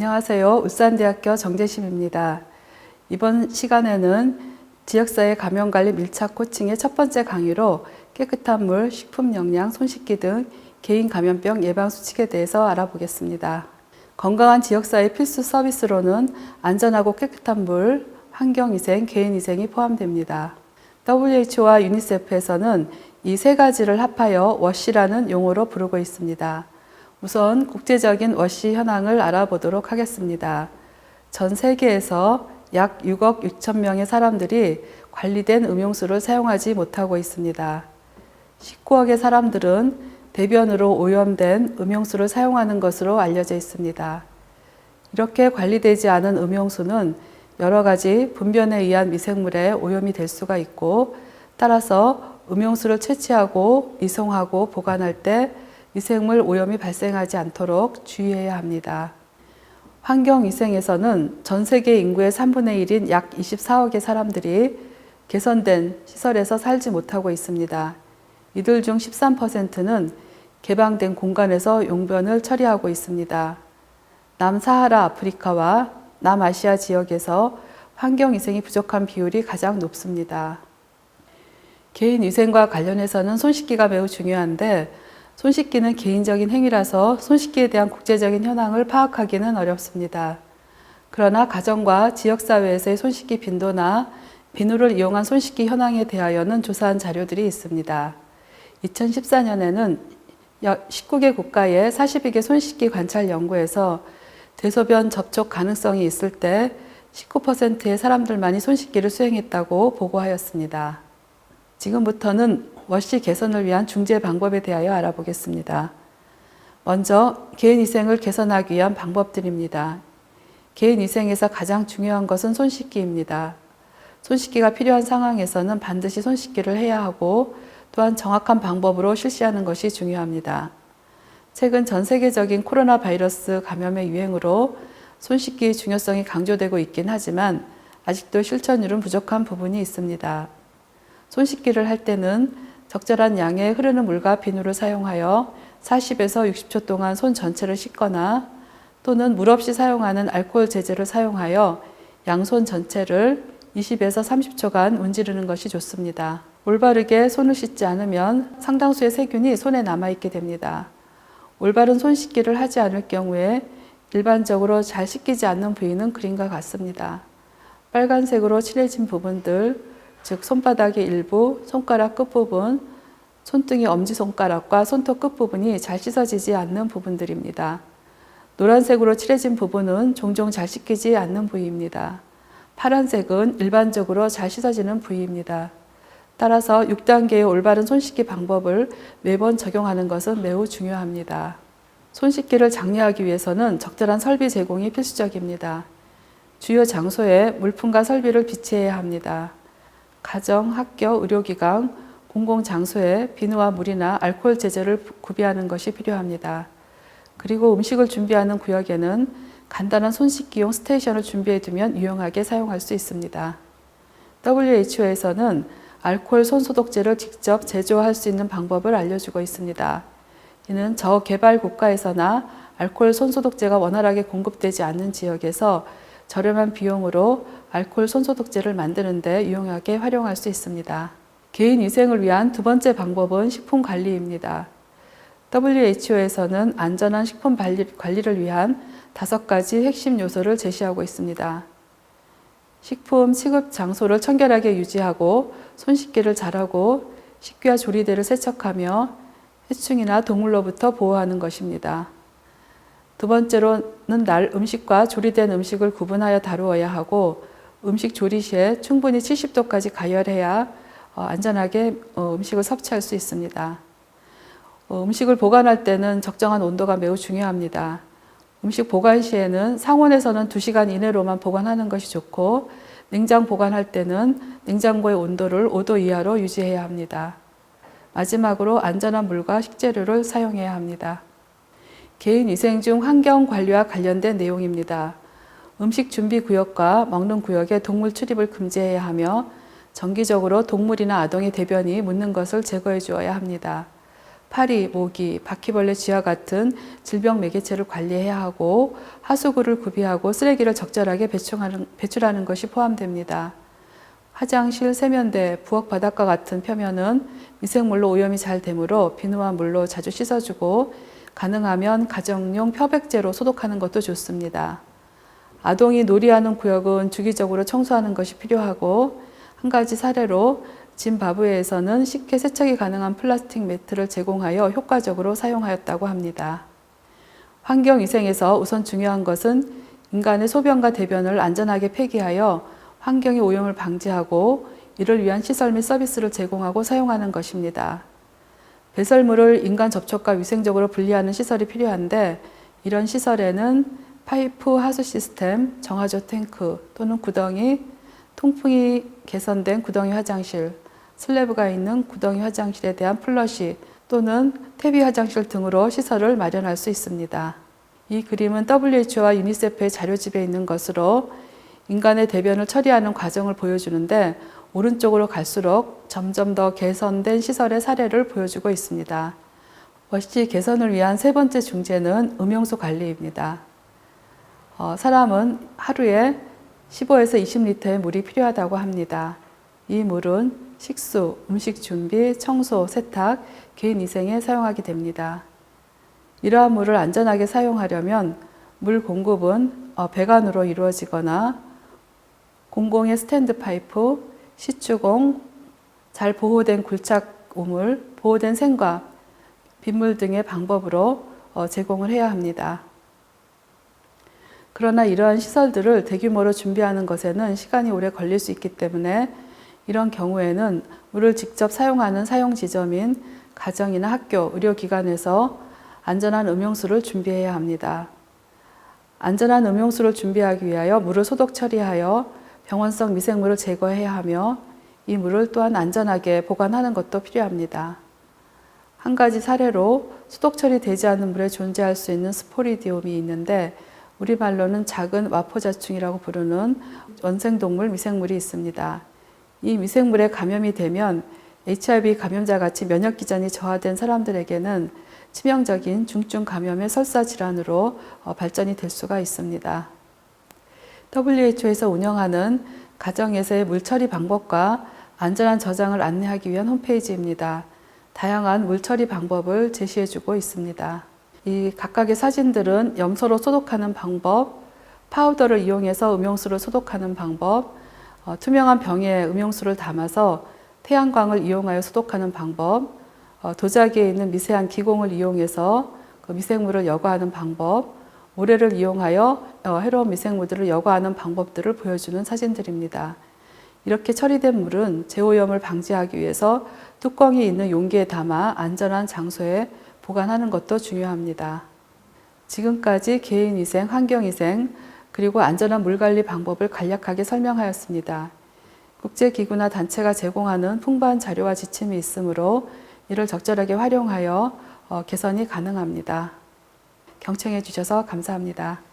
안녕하세요. 울산대학교 정재심입니다. 이번 시간에는 지역사회 감염관리 밀착 코칭의 첫 번째 강의로 깨끗한 물, 식품 영양, 손 씻기 등 개인 감염병 예방 수칙에 대해서 알아보겠습니다. 건강한 지역사회 필수 서비스로는 안전하고 깨끗한 물, 환경위생, 개인위생이 포함됩니다. WHO와 유니세프에서는 이 세 가지를 합하여 워시라는 용어로 부르고 있습니다. 우선 국제적인 워시 현황을 알아보도록 하겠습니다. 전 세계에서 약 6억 6천 명의 사람들이 관리된 음용수를 사용하지 못하고 있습니다. 19억의 사람들은 대변으로 오염된 음용수를 사용하는 것으로 알려져 있습니다. 이렇게 관리되지 않은 음용수는 여러 가지 분변에 의한 미생물에 오염이 될 수가 있고 따라서 음용수를 채취하고 이송하고 보관할 때 미생물 오염이 발생하지 않도록 주의해야 합니다. 환경위생에서는 전 세계 인구의 3분의 1인 약 24억의 사람들이 개선된 시설에서 살지 못하고 있습니다. 이들 중 13%는 개방된 공간에서 용변을 처리하고 있습니다. 남사하라 아프리카와 남아시아 지역에서 환경위생이 부족한 비율이 가장 높습니다. 개인위생과 관련해서는 손 씻기가 매우 중요한데 손 씻기는 개인적인 행위라서 손 씻기에 대한 국제적인 현황을 파악하기는 어렵습니다. 그러나 가정과 지역사회에서의 손 씻기 빈도나 비누를 이용한 손 씻기 현황에 대하여는 조사한 자료들이 있습니다. 2014년에는 19개 국가의 42개 손 씻기 관찰 연구에서 대소변 접촉 가능성이 있을 때 19%의 사람들만이 손 씻기를 수행했다고 보고하였습니다. 지금부터는 워시 개선을 위한 중재 방법에 대하여 알아보겠습니다. 먼저 개인위생을 개선하기 위한 방법들입니다. 개인위생에서 가장 중요한 것은 손 씻기입니다. 손 씻기가 필요한 상황에서는 반드시 손 씻기를 해야 하고 또한 정확한 방법으로 실시하는 것이 중요합니다. 최근 전 세계적인 코로나 바이러스 감염의 유행으로 손 씻기의 중요성이 강조되고 있긴 하지만 아직도 실천율은 부족한 부분이 있습니다. 손 씻기를 할 때는 적절한 양의 흐르는 물과 비누를 사용하여 40에서 60초 동안 손 전체를 씻거나 또는 물 없이 사용하는 알코올 제제를 사용하여 양손 전체를 20에서 30초간 문지르는 것이 좋습니다. 올바르게 손을 씻지 않으면 상당수의 세균이 손에 남아있게 됩니다. 올바른 손 씻기를 하지 않을 경우에 일반적으로 잘 씻기지 않는 부위는 그림과 같습니다. 빨간색으로 칠해진 부분들, 즉 손바닥의 일부, 손가락 끝부분, 손등의 엄지손가락과 손톱 끝부분이 잘 씻어지지 않는 부분들입니다. 노란색으로 칠해진 부분은 종종 잘 씻기지 않는 부위입니다. 파란색은 일반적으로 잘 씻어지는 부위입니다. 따라서 6단계의 올바른 손 씻기 방법을 매번 적용하는 것은 매우 중요합니다. 손 씻기를 장려하기 위해서는 적절한 설비 제공이 필수적입니다. 주요 장소에 물품과 설비를 비치해야 합니다. 가정, 학교, 의료기관, 공공장소에 비누와 물이나 알코올 제제를 구비하는 것이 필요합니다. 그리고 음식을 준비하는 구역에는 간단한 손 씻기용 스테이션을 준비해 두면 유용하게 사용할 수 있습니다. WHO에서는 알코올 손소독제를 직접 제조할 수 있는 방법을 알려주고 있습니다. 이는 저개발 국가에서나 알코올 손소독제가 원활하게 공급되지 않는 지역에서 저렴한 비용으로 알코올 손소독제를 만드는데 유용하게 활용할 수 있습니다. 개인 위생을 위한 두 번째 방법은 식품 관리입니다. WHO에서는 안전한 식품 관리를 위한 다섯 가지 핵심 요소를 제시하고 있습니다. 식품 취급 장소를 청결하게 유지하고 손 씻기를 잘하고 식기와 조리대를 세척하며 해충이나 동물로부터 보호하는 것입니다. 두 번째로는 날 음식과 조리된 음식을 구분하여 다루어야 하고 음식 조리 시에 충분히 70도까지 가열해야 어, 안전하게 어, 음식을 섭취할 수 있습니다. 어, 음식을 보관할 때는 적정한 온도가 매우 중요합니다. 음식 보관 시에는 상온에서는 2시간 이내로만 보관하는 것이 좋고 냉장 보관할 때는 냉장고의 온도를 5도 이하로 유지해야 합니다. 마지막으로 안전한 물과 식재료를 사용해야 합니다. 개인 위생 중 환경 관리와 관련된 내용입니다. 음식 준비 구역과 먹는 구역에 동물 출입을 금지해야 하며 정기적으로 동물이나 아동의 대변이 묻는 것을 제거해 주어야 합니다. 파리, 모기, 바퀴벌레, 쥐와 같은 질병 매개체를 관리해야 하고 하수구를 구비하고 쓰레기를 적절하게 배출하는, 배출하는 것이 포함됩니다. 화장실, 세면대, 부엌 바닥과 같은 표면은 미생물로 오염이 잘 되므로 비누와 물로 자주 씻어주고 가능하면 가정용漂백제로 소독하는 것도 좋습니다. 아동이 놀이하는 구역은 주기적으로 청소하는 것이 필요하고 한 가지 사례로 짐바브웨에서는 쉽게 세척이 가능한 플라스틱 매트를 제공하여 효과적으로 사용하였다고 합니다. 환경위생에서 우선 중요한 것은 인간의 소변과 대변을 안전하게 폐기하여 환경의 오염을 방지하고 이를 위한 시설 및 서비스를 제공하고 사용하는 것입니다. 배설물을 인간 접촉과 위생적으로 분리하는 시설이 필요한데 이런 시설에는 파이프 하수 시스템, 정화조 탱크 또는 구덩이, 통풍이 개선된 구덩이 화장실, 슬래브가 있는 구덩이 화장실에 대한 플러시 또는 퇴비 화장실 등으로 시설을 마련할 수 있습니다. 이 그림은 WHO와 유니세프의 자료집에 있는 것으로 인간의 대변을 처리하는 과정을 보여주는데 오른쪽으로 갈수록 점점 더 개선된 시설의 사례를 보여주고 있습니다. 워시 개선을 위한 세 번째 중재는 음용수 관리입니다. 어, 사람은 하루에 15에서 20리터의 물이 필요하다고 합니다. 이 물은 식수, 음식 준비, 청소, 세탁, 개인 위생에 사용하게 됩니다. 이러한 물을 안전하게 사용하려면 물 공급은 어, 배관으로 이루어지거나 공공의 스탠드 파이프, 시추공, 잘 보호된 굴착 우물, 보호된 생과 빗물 등의 방법으로 어, 제공을 해야 합니다. 그러나 이러한 시설들을 대규모로 준비하는 것에는 시간이 오래 걸릴 수 있기 때문에 이런 경우에는 물을 직접 사용하는 사용 지점인 가정이나 학교, 의료기관에서 안전한 음용수를 준비해야 합니다. 안전한 음용수를 준비하기 위하여 물을 소독 처리하여 병원성 미생물을 제거해야 하며 이 물을 또한 안전하게 보관하는 것도 필요합니다. 한 가지 사례로 소독 처리되지 않은 물에 존재할 수 있는 스포리디움이 있는데 우리말로는 작은 와포자충이라고 부르는 원생동물 미생물이 있습니다. 이 미생물에 감염이 되면 HIV 감염자 같이 면역 기전이 저하된 사람들에게는 치명적인 중증 감염의 설사 질환으로 어, 발전이 될 수가 있습니다. WHO에서 운영하는 가정에서의 물 처리 방법과 안전한 저장을 안내하기 위한 홈페이지입니다. 다양한 물 처리 방법을 제시해주고 있습니다. 이 각각의 사진들은 염소로 소독하는 방법, 파우더를 이용해서 음용수를 소독하는 방법, 어, 투명한 병에 음용수를 담아서 태양광을 이용하여 소독하는 방법, 어, 도자기에 있는 미세한 기공을 이용해서 그 미생물을 여과하는 방법, 모래를 이용하여 어, 해로운 미생물들을 여과하는 방법들을 보여주는 사진들입니다. 이렇게 처리된 물은 재오염을 방지하기 위해서 뚜껑이 있는 용기에 담아 안전한 장소에 보관하는 것도 중요합니다. 지금까지 개인위생, 환경위생, 그리고 안전한 물관리 방법을 간략하게 설명하였습니다. 국제기구나 단체가 제공하는 풍부한 자료와 지침이 있으므로 이를 적절하게 활용하여 어, 개선이 가능합니다. 경청해 주셔서 감사합니다.